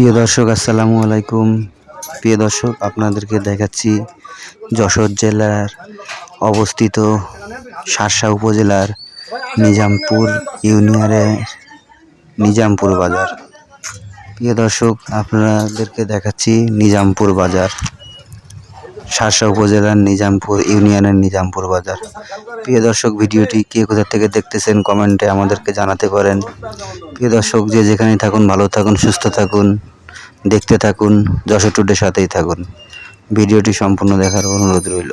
প্রিয় দর্শক, আসসালামু আলাইকুম। প্রিয় দর্শক, আপনাদেরকে দেখাচ্ছি যশোর জেলার অবস্থিত শার্শা উপজেলার নিজামপুর ইউনিয়নের নিজামপুর বাজার। প্রিয় দর্শক, আপনাদেরকে দেখাচ্ছি নিজামপুর বাজার। শার্শা উপজেলার নিজামপুর ইউনিয়নের নিজামপুর বাজার। প্রিয় দর্শক, ভিডিওটি কে কোথা থেকে দেখতেছেন কমেন্টে আমাদেরকে জানাতে পারেন। প্রিয় দর্শক, যে যেখানেই থাকুন, ভালো থাকুন, সুস্থ থাকুন, দেখতে থাকুন, যশোর টুডের সাথেই থাকুন। ভিডিওটি সম্পূর্ণ দেখার অনুরোধ রইল।